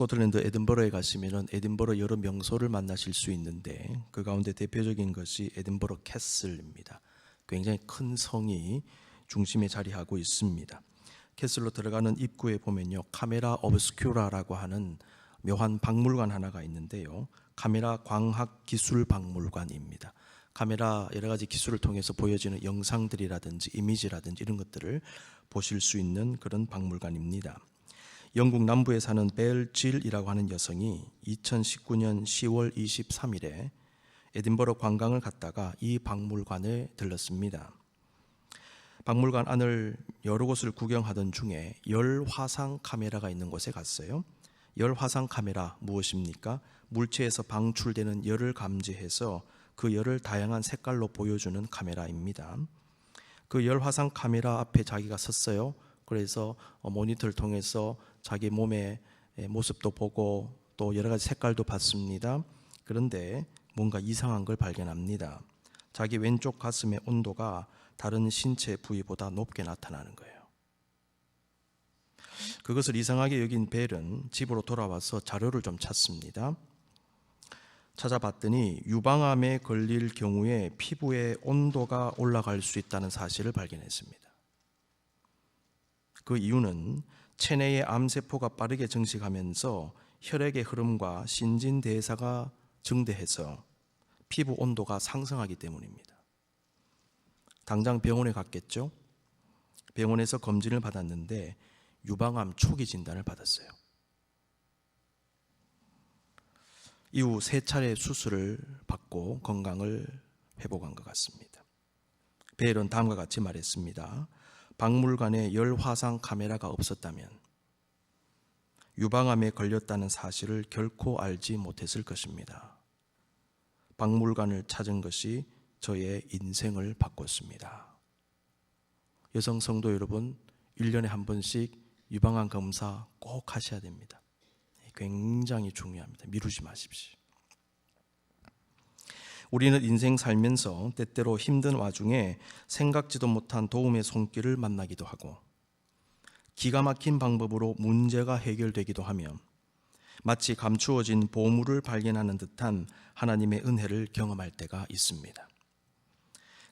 스코틀랜드 에든버러에 가시면은 에든버러 여러 명소를 만나실 수 있는데 그 가운데 대표적인 것이 에든버러 캐슬입니다. 굉장히 큰 성이 중심에 자리하고 있습니다. 캐슬로 들어가는 입구에 보면요 카메라 오브스큐라라고 하는 묘한 박물관 하나가 있는데요. 카메라 광학 기술 박물관입니다. 카메라 여러 가지 기술을 통해서 보여지는 영상들이라든지 이미지라든지 이런 것들을 보실 수 있는 그런 박물관입니다. 영국 남부에 사는 벨질이라고 하는 여성이 2019년 10월 23일에 에딘버러 관광을 갔다가 이 박물관에 들렀습니다. 박물관 안을 여러 곳을 구경하던 중에 열 화상 카메라가 있는 곳에 갔어요. 열 화상 카메라 무엇입니까? 물체에서 방출되는 열을 감지해서 그 열을 다양한 색깔로 보여주는 카메라입니다. 그 열 화상 카메라 앞에 자기가 섰어요. 그래서 어, 모니터를 통해서 자기 몸의 예, 모습도 보고 또 여러 가지 색깔도 봤습니다. 그런데 뭔가 이상한 걸 발견합니다. 자기 왼쪽 가슴의 온도가 다른 신체 부위보다 높게 나타나는 거예요. 그것을 이상하게 여긴 벨은 집으로 돌아와서 자료를 좀 찾습니다. 찾아봤더니 유방암에 걸릴 경우에 피부의 온도가 올라갈 수 있다는 사실을 발견했습니다. 그 이유는 체내의 암세포가 빠르게 증식하면서 혈액의 흐름과 신진대사가 증대해서 피부 온도가 상승하기 때문입니다. 당장 병원에 갔겠죠? 병원에서 검진을 받았는데 유방암 초기 진단을 받았어요. 이후 세 차례 수술을 받고 건강을 회복한 것 같습니다. 벨은 다음과 같이 말했습니다. 박물관에 열 화상 카메라가 없었다면 유방암에 걸렸다는 사실을 결코 알지 못했을 것입니다. 박물관을 찾은 것이 저의 인생을 바꿨습니다. 여성 성도 여러분, 1년에 한 번씩 유방암 검사 꼭 하셔야 됩니다. 굉장히 중요합니다. 미루지 마십시오. 우리는 인생 살면서 때때로 힘든 와중에 생각지도 못한 도움의 손길을 만나기도 하고 기가 막힌 방법으로 문제가 해결되기도 하며 마치 감추어진 보물을 발견하는 듯한 하나님의 은혜를 경험할 때가 있습니다.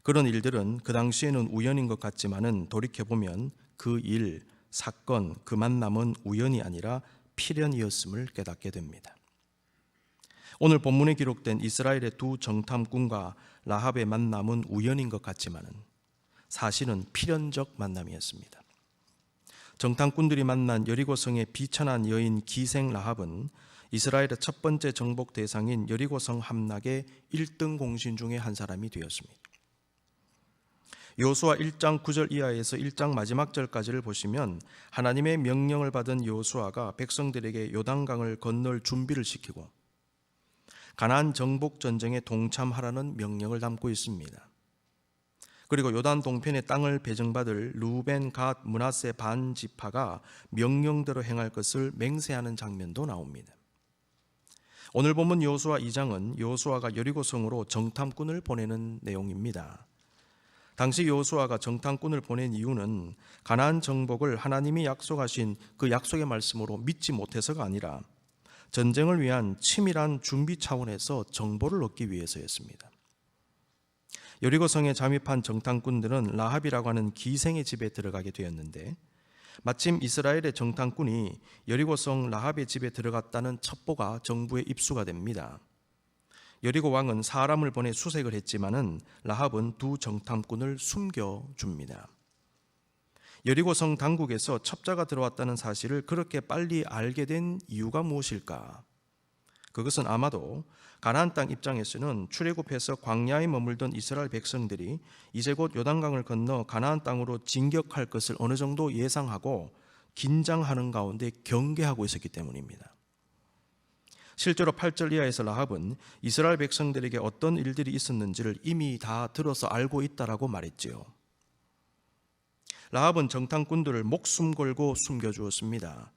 그런 일들은 그 당시에는 우연인 것 같지만은 돌이켜보면 그 일, 사건, 그 만 남은 우연이 아니라 필연이었음을 깨닫게 됩니다. 오늘 본문에 기록된 이스라엘의 두 정탐꾼과 라합의 만남은 우연인 것 같지만은 사실은 필연적 만남이었습니다. 정탐꾼들이 만난 여리고성의 비천한 여인 기생 라합은 이스라엘의 첫 번째 정복 대상인 여리고성 함락의 1등 공신 중의 한 사람이 되었습니다. 요수아 1장 9절 이하에서 1장 마지막 절까지를 보시면 하나님의 명령을 받은 요수아가 백성들에게 요단강을 건널 준비를 시키고 가나안 정복 전쟁에 동참하라는 명령을 담고 있습니다. 그리고 요단 동편의 땅을 배정받을 루벤, 갓, 문하세 반 지파가 명령대로 행할 것을 맹세하는 장면도 나옵니다. 오늘 본문 요수아 2장은 요수아가 여리고 성으로 정탐꾼을 보내는 내용입니다. 당시 요수아가 정탐꾼을 보낸 이유는 가나안 정복을 하나님이 약속하신 그 약속의 말씀으로 믿지 못해서가 아니라 전쟁을 위한 치밀한 준비 차원에서 정보를 얻기 위해서였습니다. 여리고성에 잠입한 정탐꾼들은 라합이라고 하는 기생의 집에 들어가게 되었는데 마침 이스라엘의 정탐꾼이 여리고성 라합의 집에 들어갔다는 첩보가 정부에 입수가 됩니다. 여리고 왕은 사람을 보내 수색을 했지만은 라합은 두 정탐꾼을 숨겨 줍니다. 여리고성 당국에서 첩자가 들어왔다는 사실을 그렇게 빨리 알게 된 이유가 무엇일까? 그것은 아마도 가나안 땅 입장에서는 출애굽해서 광야에 머물던 이스라엘 백성들이 이제 곧 요단강을 건너 가나안 땅으로 진격할 것을 어느 정도 예상하고 긴장하는 가운데 경계하고 있었기 때문입니다. 실제로 8절 이하에서 라합은 이스라엘 백성들에게 어떤 일들이 있었는지를 이미 다 들어서 알고 있다라고 말했지요. 라합은 정탐꾼들을 목숨 걸고 숨겨 주었습니다.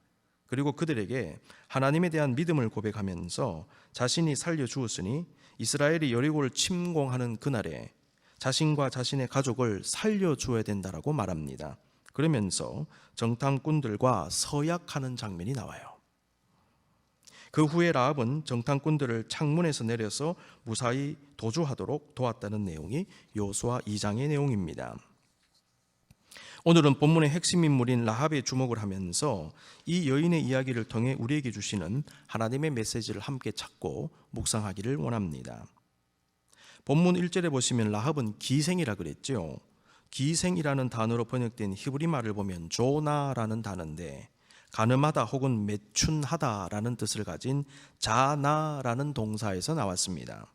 그리고 그들에게 하나님에 대한 믿음을 고백하면서 자신이 살려 주었으니 이스라엘이 여리고를 침공하는 그날에 자신과 자신의 가족을 살려 주어야 된다라고 말합니다. 그러면서 정탐꾼들과 서약하는 장면이 나와요. 그 후에 라합은 정탐꾼들을 창문에서 내려서 무사히 도주하도록 도왔다는 내용이 요수아 2장의 내용입니다. 오늘은 본문의 핵심 인물인 라합에 주목을 하면서 이 여인의 이야기를 통해 우리에게 주시는 하나님의 메시지를 함께 찾고 묵상하기를 원합니다. 본문 1절에 보시면 라합은 기생이라 그랬죠. 기생이라는 단어로 번역된 히브리 말을 보면 조나라는 단어인데 가늠하다 혹은 매춘하다라는 뜻을 가진 자나라는 동사에서 나왔습니다.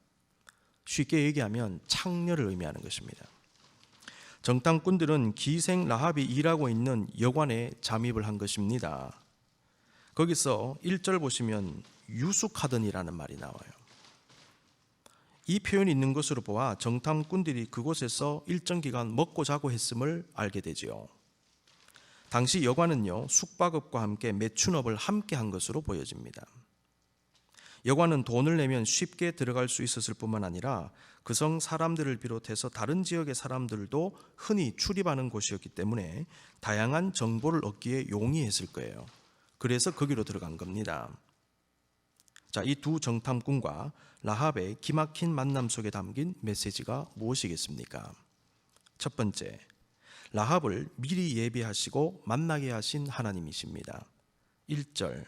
쉽게 얘기하면 창녀를 의미하는 것입니다. 정탐꾼들은 기생 라합이 일하고 있는 여관에 잠입을 한 것입니다. 거기서 1절 보시면 유숙하더니라는 말이 나와요. 이 표현이 있는 것으로 보아 정탐꾼들이 그곳에서 일정 기간 먹고 자고 했음을 알게 되지요. 당시 여관은요 숙박업과 함께 매춘업을 함께 한 것으로 보여집니다. 여관은 돈을 내면 쉽게 들어갈 수 있었을 뿐만 아니라 그 성 사람들을 비롯해서 다른 지역의 사람들도 흔히 출입하는 곳이었기 때문에 다양한 정보를 얻기에 용이했을 거예요. 그래서 거기로 들어간 겁니다. 자, 이 두 정탐꾼과 라합의 기막힌 만남 속에 담긴 메시지가 무엇이겠습니까? 첫 번째, 라합을 미리 예비하시고 만나게 하신 하나님이십니다. 1절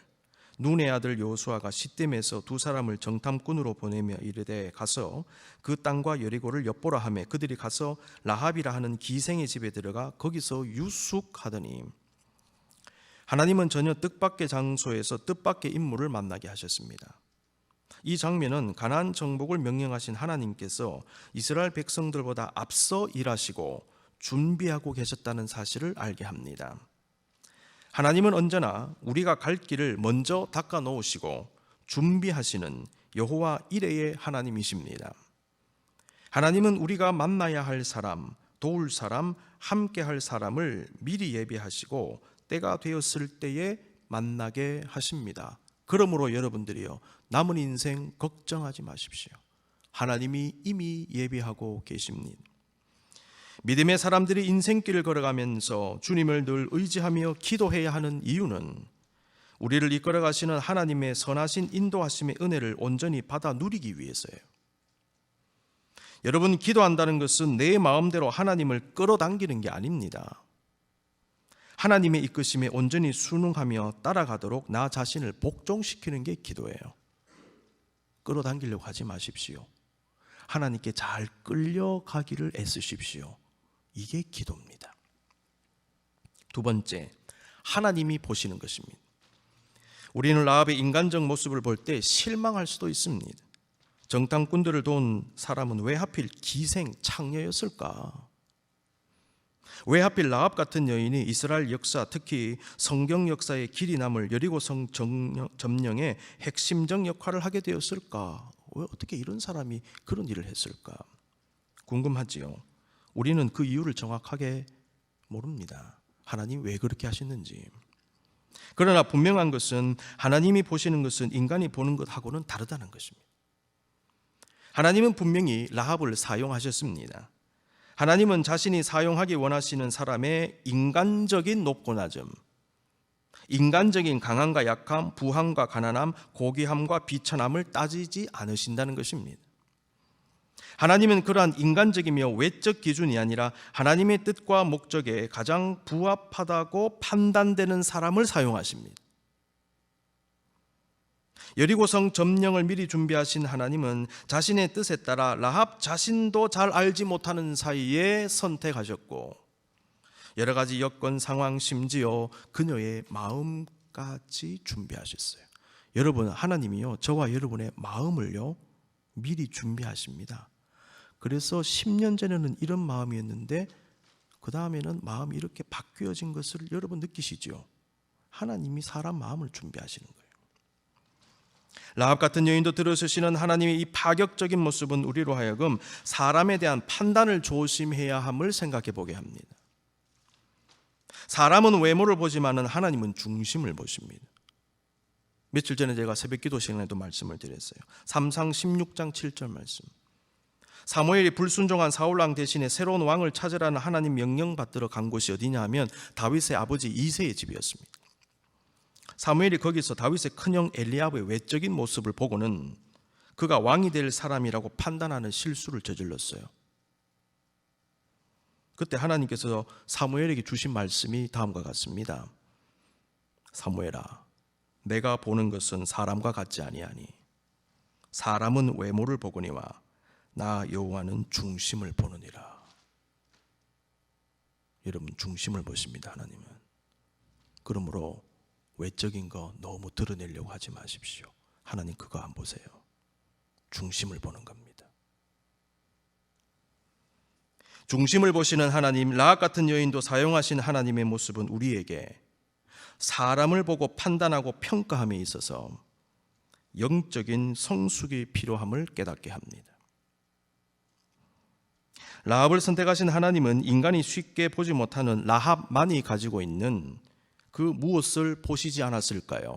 눈의 아들 요수아가 시댐에서 두 사람을 정탐꾼으로 보내며 이르되 가서 그 땅과 여리고를 엿보라 하매 그들이 가서 라합이라 하는 기생의 집에 들어가 거기서 유숙하더니 하나님은 전혀 뜻밖의 장소에서 뜻밖의 인물을 만나게 하셨습니다. 이 장면은 가나안 정복을 명령하신 하나님께서 이스라엘 백성들보다 앞서 일하시고 준비하고 계셨다는 사실을 알게 합니다. 하나님은 언제나 우리가 갈 길을 먼저 닦아 놓으시고 준비하시는 여호와 이레의 하나님이십니다. 하나님은 우리가 만나야 할 사람, 도울 사람, 함께 할 사람을 미리 예비하시고 때가 되었을 때에 만나게 하십니다. 그러므로 여러분들이요 남은 인생 걱정하지 마십시오. 하나님이 이미 예비하고 계십니다. 믿음의 사람들이 인생길을 걸어가면서 주님을 늘 의지하며 기도해야 하는 이유는 우리를 이끌어 가시는 하나님의 선하신 인도하심의 은혜를 온전히 받아 누리기 위해서예요. 여러분 기도한다는 것은 내 마음대로 하나님을 끌어당기는 게 아닙니다. 하나님의 이끄심에 온전히 순응하며 따라가도록 나 자신을 복종시키는 게 기도예요. 끌어당기려고 하지 마십시오. 하나님께 잘 끌려가기를 애쓰십시오. 이게 기도입니다. 두 번째, 하나님이 보시는 것입니다. 우리는 라합의 인간적 모습을 볼 때 실망할 수도 있습니다. 정탐꾼들을 도운 사람은 왜 하필 기생 창녀였을까? 왜 하필 라합 같은 여인이 이스라엘 역사, 특히 성경 역사의 길이 남을 여리고성 점령의 핵심적 역할을 하게 되었을까? 왜 어떻게 이런 사람이 그런 일을 했을까? 궁금하지요. 우리는 그 이유를 정확하게 모릅니다. 하나님 왜 그렇게 하셨는지. 그러나 분명한 것은 하나님이 보시는 것은 인간이 보는 것하고는 다르다는 것입니다. 하나님은 분명히 라합을 사용하셨습니다. 하나님은 자신이 사용하기 원하시는 사람의 인간적인 높고 낮음, 인간적인 강함과 약함, 부함과 가난함, 고귀함과 비천함을 따지지 않으신다는 것입니다. 하나님은 그러한 인간적이며 외적 기준이 아니라 하나님의 뜻과 목적에 가장 부합하다고 판단되는 사람을 사용하십니다. 여리고성 점령을 미리 준비하신 하나님은 자신의 뜻에 따라 라합 자신도 잘 알지 못하는 사이에 선택하셨고 여러 가지 여건 상황 심지어 그녀의 마음까지 준비하셨어요. 여러분 하나님이요 저와 여러분의 마음을요 미리 준비하십니다. 그래서 10년 전에는 이런 마음이었는데 그 다음에는 마음이 이렇게 바뀌어진 것을 여러분 느끼시죠? 하나님이 사람 마음을 준비하시는 거예요. 라합 같은 여인도 들어서시는 하나님의 이 파격적인 모습은 우리로 하여금 사람에 대한 판단을 조심해야 함을 생각해 보게 합니다. 사람은 외모를 보지만은 하나님은 중심을 보십니다. 며칠 전에 제가 새벽 기도 시간에도 말씀을 드렸어요. 3상 16장 7절 말씀. 사무엘이 불순종한 사울 왕 대신에 새로운 왕을 찾으라는 하나님 명령 받들어 간 곳이 어디냐 하면 다윗의 아버지 이세의 집이었습니다. 사무엘이 거기서 다윗의 큰형 엘리압의 외적인 모습을 보고는 그가 왕이 될 사람이라고 판단하는 실수를 저질렀어요. 그때 하나님께서 사무엘에게 주신 말씀이 다음과 같습니다. 사무엘아, 내가 보는 것은 사람과 같지 아니하니 사람은 외모를 보거니와 나 여호와는 중심을 보느니라. 여러분 중심을 보십니다, 하나님은. 그러므로 외적인 거 너무 드러내려고 하지 마십시오. 하나님 그거 안 보세요. 중심을 보는 겁니다. 중심을 보시는 하나님, 라합 같은 여인도 사용하신 하나님의 모습은 우리에게 사람을 보고 판단하고 평가함에 있어서 영적인 성숙이 필요함을 깨닫게 합니다. 라합을 선택하신 하나님은 인간이 쉽게 보지 못하는 라합만이 가지고 있는 그 무엇을 보시지 않았을까요?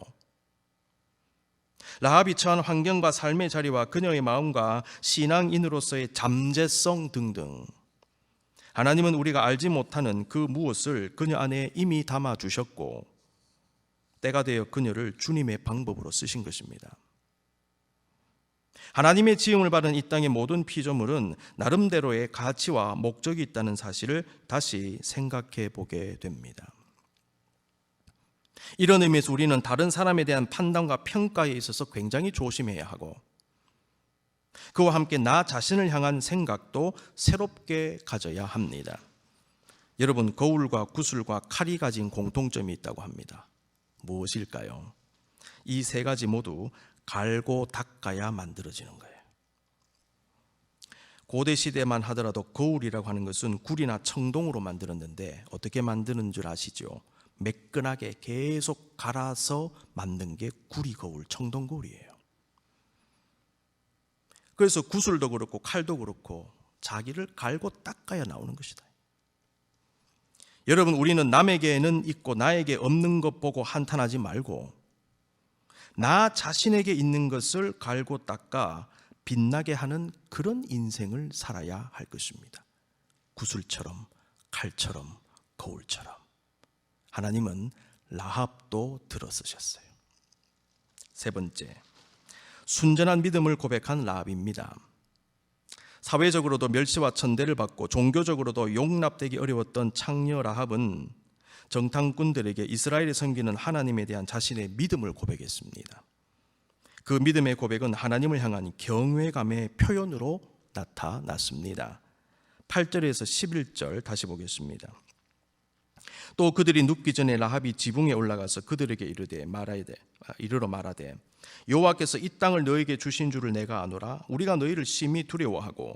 라합이 처한 환경과 삶의 자리와 그녀의 마음과 신앙인으로서의 잠재성 등등 하나님은 우리가 알지 못하는 그 무엇을 그녀 안에 이미 담아 주셨고 때가 되어 그녀를 주님의 방법으로 쓰신 것입니다. 하나님의 지음을 받은 이 땅의 모든 피조물은 나름대로의 가치와 목적이 있다는 사실을 다시 생각해 보게 됩니다. 이런 의미에서 우리는 다른 사람에 대한 판단과 평가에 있어서 굉장히 조심해야 하고 그와 함께 나 자신을 향한 생각도 새롭게 가져야 합니다. 여러분 거울과 구슬과 칼이 가진 공통점이 있다고 합니다. 무엇일까요? 이 세 가지 모두 갈고 닦아야 만들어지는 거예요. 고대 시대만 하더라도 거울이라고 하는 것은 굴이나 청동으로 만들었는데 어떻게 만드는 줄 아시죠? 매끈하게 계속 갈아서 만든 게 구리 거울, 청동 거울이에요. 그래서 구슬도 그렇고 칼도 그렇고 자기를 갈고 닦아야 나오는 것이다. 여러분 우리는 남에게는 있고 나에게 없는 것 보고 한탄하지 말고 나 자신에게 있는 것을 갈고 닦아 빛나게 하는 그런 인생을 살아야 할 것입니다. 구슬처럼 칼처럼 거울처럼 하나님은 라합도 들어쓰셨어요. 세 번째 순전한 믿음을 고백한 라합입니다. 사회적으로도 멸시와 천대를 받고 종교적으로도 용납되기 어려웠던 창녀 라합은 정탐꾼들에게 이스라엘이 섬기는 하나님에 대한 자신의 믿음을 고백했습니다. 그 믿음의 고백은 하나님을 향한 경외감의 표현으로 나타났습니다. 8절에서 11절 다시 보겠습니다. 또 그들이 눕기 전에 라합이 지붕에 올라가서 그들에게 이르되 말하되 이르러 말하되 여호와께서 이 땅을 너에게 주신 줄을 내가 아노라. 우리가 너희를 심히 두려워하고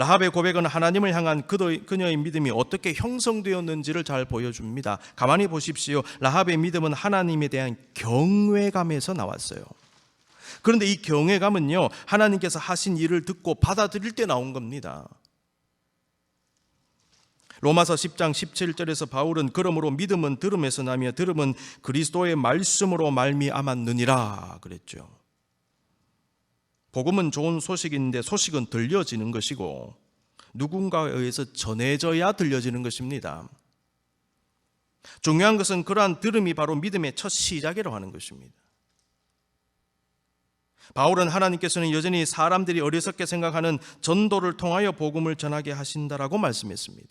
라합의 고백은 하나님을 향한 그녀의 믿음이 어떻게 형성되었는지를 잘 보여줍니다. 가만히 보십시오. 라합의 믿음은 하나님에 대한 경외감에서 나왔어요. 그런데 이 경외감은요, 하나님께서 하신 일을 듣고 받아들일 때 나온 겁니다. 로마서 10장 17절에서 바울은 그러므로 믿음은 들음에서 나며 들음은 그리스도의 말씀으로 말미암았느니라 그랬죠. 복음은 좋은 소식인데 소식은 들려지는 것이고 누군가에 의해서 전해져야 들려지는 것입니다. 중요한 것은 그러한 들음이 바로 믿음의 첫 시작이라고 하는 것입니다. 바울은 하나님께서는 여전히 사람들이 어리석게 생각하는 전도를 통하여 복음을 전하게 하신다라고 말씀했습니다.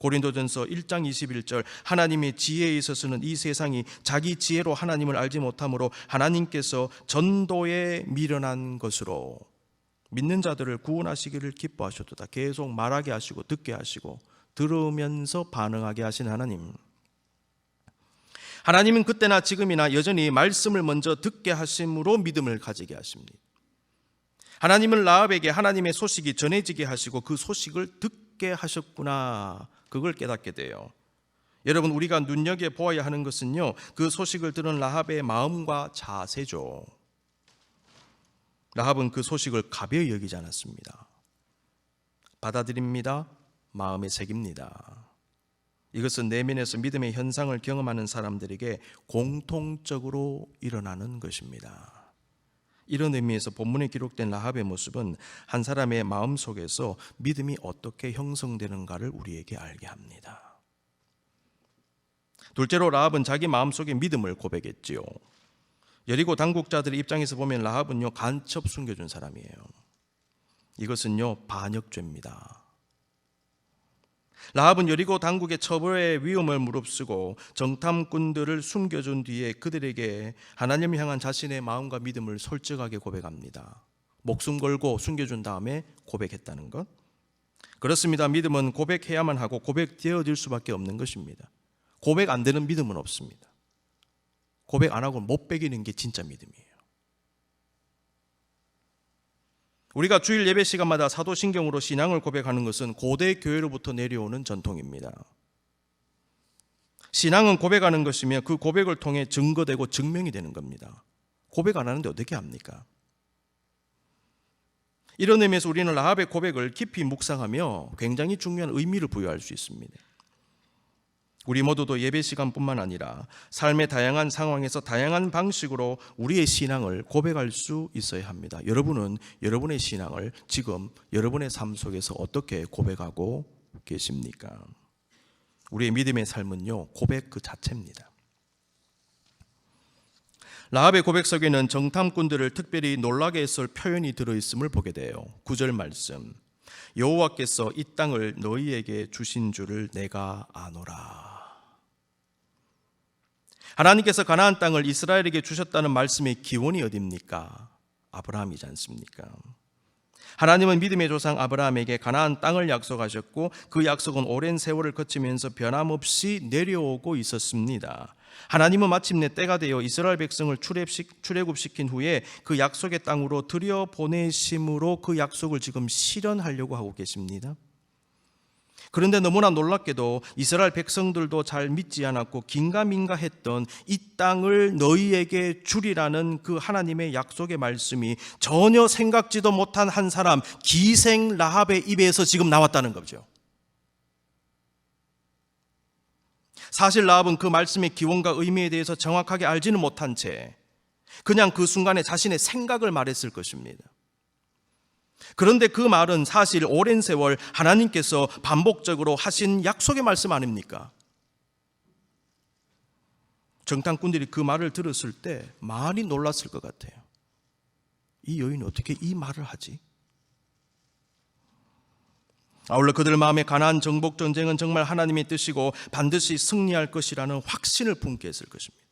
고린도전서 1장 21절 하나님의 지혜에 있어서는 이 세상이 자기 지혜로 하나님을 알지 못하므로 하나님께서 전도에 미련한 것으로 믿는 자들을 구원하시기를 기뻐하셨도다. 계속 말하게 하시고 듣게 하시고 들으면서 반응하게 하신 하나님. 하나님은 그때나 지금이나 여전히 말씀을 먼저 듣게 하심으로 믿음을 가지게 하십니다. 하나님은 라합에게 하나님의 소식이 전해지게 하시고 그 소식을 듣게 하셨구나. 그걸 깨닫게 돼요. 여러분 우리가 눈여겨 보아야 하는 것은요. 그 소식을 들은 라합의 마음과 자세죠. 라합은 그 소식을 가벼이 여기지 않았습니다. 받아들입니다. 마음에 새깁니다. 이것은 내면에서 믿음의 현상을 경험하는 사람들에게 공통적으로 일어나는 것입니다. 이런 의미에서 본문에 기록된 라합의 모습은 한 사람의 마음 속에서 믿음이 어떻게 형성되는가를 우리에게 알게 합니다. 둘째로 라합은 자기 마음속의 믿음을 고백했지요. 여리고 당국자들의 입장에서 보면 라합은요 간첩 숨겨준 사람이에요. 이것은요 반역죄입니다. 라합은 여리고 당국의 처벌의 위험을 무릅쓰고 정탐꾼들을 숨겨준 뒤에 그들에게 하나님을 향한 자신의 마음과 믿음을 솔직하게 고백합니다. 목숨 걸고 숨겨준 다음에 고백했다는 것. 그렇습니다. 믿음은 고백해야만 하고 고백되어질 수밖에 없는 것입니다. 고백 안 되는 믿음은 없습니다. 고백 안 하고 못 베기는 게 진짜 믿음이에요. 우리가 주일 예배 시간마다 사도신경으로 신앙을 고백하는 것은 고대 교회로부터 내려오는 전통입니다. 신앙은 고백하는 것이며 그 고백을 통해 증거되고 증명이 되는 겁니다. 고백 안 하는데 어떻게 합니까? 이런 의미에서 우리는 라합의 고백을 깊이 묵상하며 굉장히 중요한 의미를 부여할 수 있습니다. 우리 모두도 예배 시간뿐만 아니라 삶의 다양한 상황에서 다양한 방식으로 우리의 신앙을 고백할 수 있어야 합니다. 여러분은 여러분의 신앙을 지금 여러분의 삶 속에서 어떻게 고백하고 계십니까? 우리의 믿음의 삶은요, 고백 그 자체입니다. 라합의 고백 속에는 정탐꾼들을 특별히 놀라게 했을 표현이 들어 있음을 보게 돼요. 구절 말씀. 여호와께서 이 땅을 너희에게 주신 줄을 내가 아노라. 하나님께서 가나안 땅을 이스라엘에게 주셨다는 말씀의 기원이 어디입니까? 아브라함이지 않습니까? 하나님은 믿음의 조상 아브라함에게 가나안 땅을 약속하셨고 그 약속은 오랜 세월을 거치면서 변함없이 내려오고 있었습니다. 하나님은 마침내 때가 되어 이스라엘 백성을 출애굽시킨 후에 그 약속의 땅으로 들여 보내심으로 그 약속을 지금 실현하려고 하고 계십니다. 그런데 너무나 놀랍게도 이스라엘 백성들도 잘 믿지 않았고 긴가민가했던 이 땅을 너희에게 주리라는 그 하나님의 약속의 말씀이 전혀 생각지도 못한 한 사람 기생 라합의 입에서 지금 나왔다는 거죠. 사실 라합은 그 말씀의 기원과 의미에 대해서 정확하게 알지는 못한 채 그냥 그 순간에 자신의 생각을 말했을 것입니다. 그런데 그 말은 사실 오랜 세월 하나님께서 반복적으로 하신 약속의 말씀 아닙니까? 정탐꾼들이 그 말을 들었을 때 많이 놀랐을 것 같아요. 이 여인이 어떻게 이 말을 하지? 아울러 그들 마음에 가나안 정복 전쟁은 정말 하나님의 뜻이고 반드시 승리할 것이라는 확신을 품게 했을 것입니다.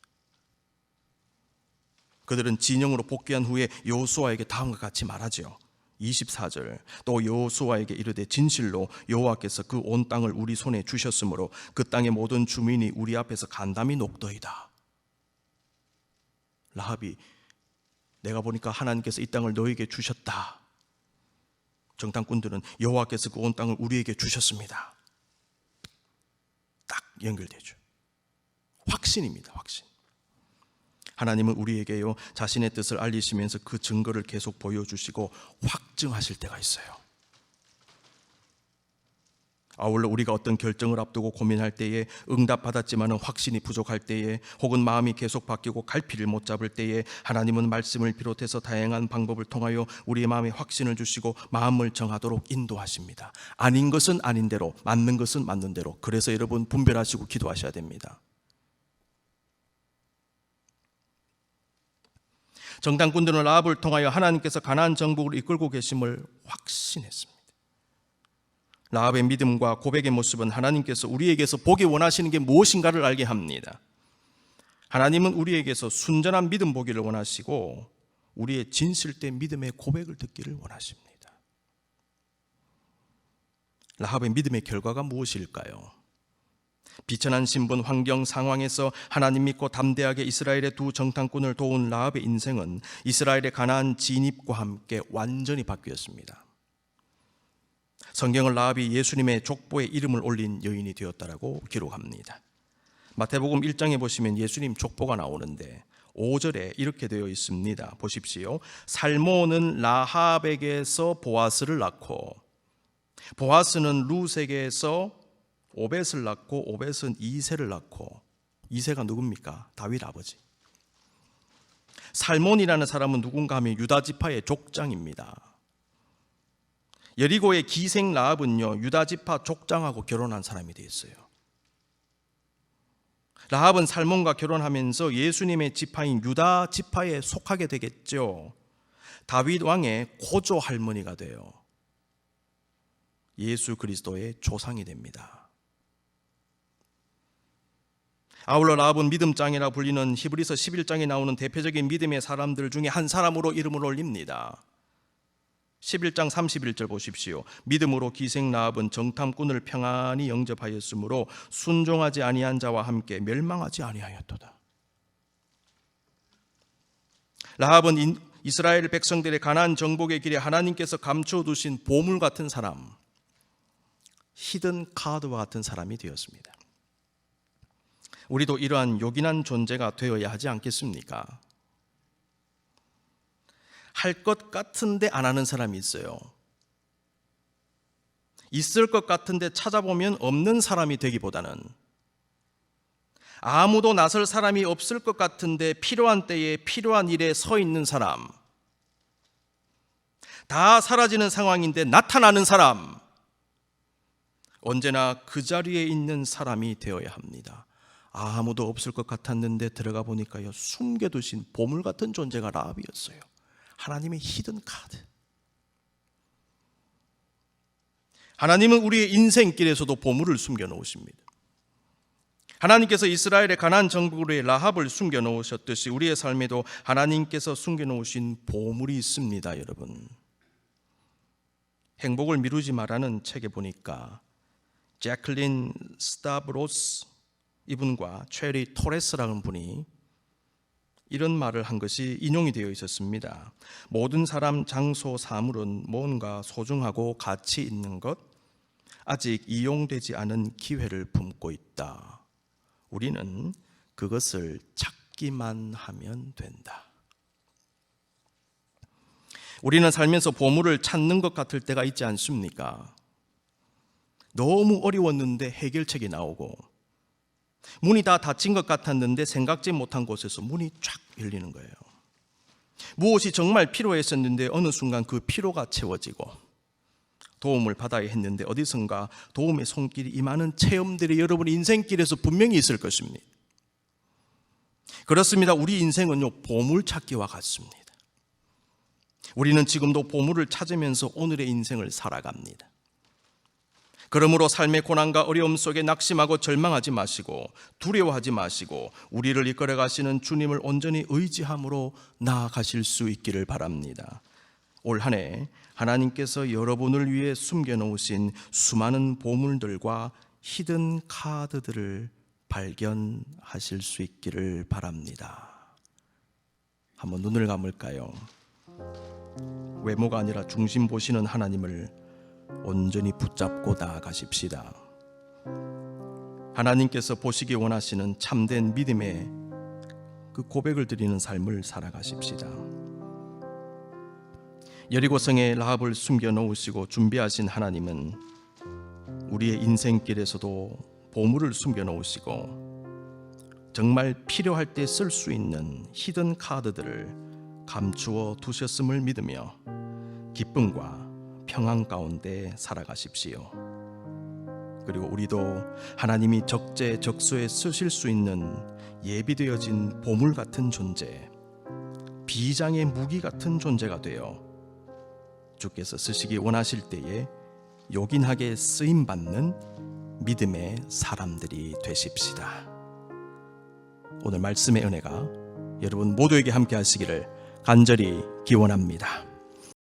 그들은 진영으로 복귀한 후에 요수아에게 다음과 같이 말하지요. 24절 또 여호수아에게 이르되 진실로 여호와께서 그 온 땅을 우리 손에 주셨으므로 그 땅의 모든 주민이 우리 앞에서 간담이 녹더이다. 라합이 내가 보니까 하나님께서 이 땅을 너에게 주셨다. 정탐꾼들은 여호와께서 그 온 땅을 우리에게 주셨습니다. 딱 연결되죠. 확신입니다. 확신. 하나님은 우리에게요 자신의 뜻을 알리시면서 그 증거를 계속 보여주시고 확증하실 때가 있어요. 아울러 우리가 어떤 결정을 앞두고 고민할 때에 응답받았지만은 확신이 부족할 때에 혹은 마음이 계속 바뀌고 갈피를 못 잡을 때에 하나님은 말씀을 비롯해서 다양한 방법을 통하여 우리의 마음에 확신을 주시고 마음을 정하도록 인도하십니다. 아닌 것은 아닌 대로, 맞는 것은 맞는 대로. 그래서 여러분 분별하시고 기도하셔야 됩니다. 정당꾼들은 라합을 통하여 하나님께서 가나안 정복을 이끌고 계심을 확신했습니다. 라합의 믿음과 고백의 모습은 하나님께서 우리에게서 보기 원하시는 게 무엇인가를 알게 합니다. 하나님은 우리에게서 순전한 믿음 보기를 원하시고 우리의 진실된 믿음의 고백을 듣기를 원하십니다. 라합의 믿음의 결과가 무엇일까요? 비천한 신분 환경 상황에서 하나님 믿고 담대하게 이스라엘의 두 정탐꾼을 도운 라합의 인생은 이스라엘의 가나안 진입과 함께 완전히 바뀌었습니다. 성경은 라합이 예수님의 족보에 이름을 올린 여인이 되었다라고 기록합니다. 마태복음 1장에 보시면 예수님 족보가 나오는데 5절에 이렇게 되어 있습니다. 보십시오. 살모는 라합에게서 보아스를 낳고 보아스는 루세게서 오벳을 낳고 오벳은 이세를 낳고 이세가 누굽니까? 다윗 아버지. 살몬이라는 사람은 누군가 하면 유다 지파의 족장입니다. 여리고의 기생 라합은요 유다 지파 족장하고 결혼한 사람이 되었어요. 라합은 살몬과 결혼하면서 예수님의 지파인 유다 지파에 속하게 되겠죠. 다윗 왕의 고조 할머니가 돼요. 예수 그리스도의 조상이 됩니다. 아울러 라합은 믿음장이라 불리는 히브리서 11장에 나오는 대표적인 믿음의 사람들 중에 한 사람으로 이름을 올립니다. 11장 31절 보십시오. 믿음으로 기생 라합은 정탐꾼을 평안히 영접하였으므로 순종하지 아니한 자와 함께 멸망하지 아니하였도다. 라합은 인- 이스라엘 백성들의 가난 정복의 길에 하나님께서 감추어 두신 보물 같은 사람, 히든 카드와 같은 사람이 되었습니다. 우리도 이러한 요긴한 존재가 되어야 하지 않겠습니까? 할 것 같은데 안 하는 사람이 있어요. 있을 것 같은데 찾아보면 없는 사람이 되기보다는 아무도 나설 사람이 없을 것 같은데 필요한 때에 필요한 일에 서 있는 사람. 다 사라지는 상황인데 나타나는 사람. 언제나 그 자리에 있는 사람이 되어야 합니다. 아무도 없을 것 같았는데 들어가 보니까요 숨겨두신 보물 같은 존재가 라합이었어요. 하나님의 히든 카드. 하나님은 우리의 인생길에서도 보물을 숨겨 놓으십니다. 하나님께서 이스라엘의 가난 정부의 라합을 숨겨 놓으셨듯이 우리의 삶에도 하나님께서 숨겨 놓으신 보물이 있습니다, 여러분. 행복을 미루지 말라는 책에 보니까 제클린 스타브로스 이분과 체리 토레스라는 분이 이런 말을 한 것이 인용이 되어 있었습니다. 모든 사람, 장소, 사물은 뭔가 소중하고 가치 있는 것, 아직 이용되지 않은 기회를 품고 있다. 우리는 그것을 찾기만 하면 된다. 우리는 살면서 보물을 찾는 것 같을 때가 있지 않습니까? 너무 어려웠는데 해결책이 나오고 문이 다 닫힌 것 같았는데 생각지 못한 곳에서 문이 쫙 열리는 거예요. 무엇이 정말 필요했었는데 어느 순간 그 필요가 채워지고 도움을 받아야 했는데 어디선가 도움의 손길이 임하는 체험들이 여러분 인생길에서 분명히 있을 것입니다. 그렇습니다. 우리 인생은요 보물 찾기와 같습니다. 우리는 지금도 보물을 찾으면서 오늘의 인생을 살아갑니다. 그러므로 삶의 고난과 어려움 속에 낙심하고 절망하지 마시고 두려워하지 마시고 우리를 이끌어 가시는 주님을 온전히 의지함으로 나아가실 수 있기를 바랍니다. 올 한 해 하나님께서 여러분을 위해 숨겨 놓으신 수많은 보물들과 히든 카드들을 발견하실 수 있기를 바랍니다. 한번 눈을 감을까요? 외모가 아니라 중심 보시는 하나님을 온전히 붙잡고 나아가십시다. 하나님께서 보시기 원하시는 참된 믿음의 그 고백을 드리는 삶을 살아가십시다. 여리고성에 라합을 숨겨 놓으시고 준비하신 하나님은 우리의 인생길에서도 보물을 숨겨 놓으시고 정말 필요할 때 쓸 수 있는 히든 카드들을 감추어 두셨음을 믿으며 기쁨과 평안 가운데 살아가십시오. 그리고 우리도 하나님이 적재적소에 쓰실 수 있는 예비되어진 보물 같은 존재, 비장의 무기 같은 존재가 되어 주께서 쓰시기 원하실 때에 요긴하게 쓰임 받는 믿음의 사람들이 되십시다. 오늘 말씀의 은혜가 여러분 모두에게 함께 하시기를 간절히 기원합니다.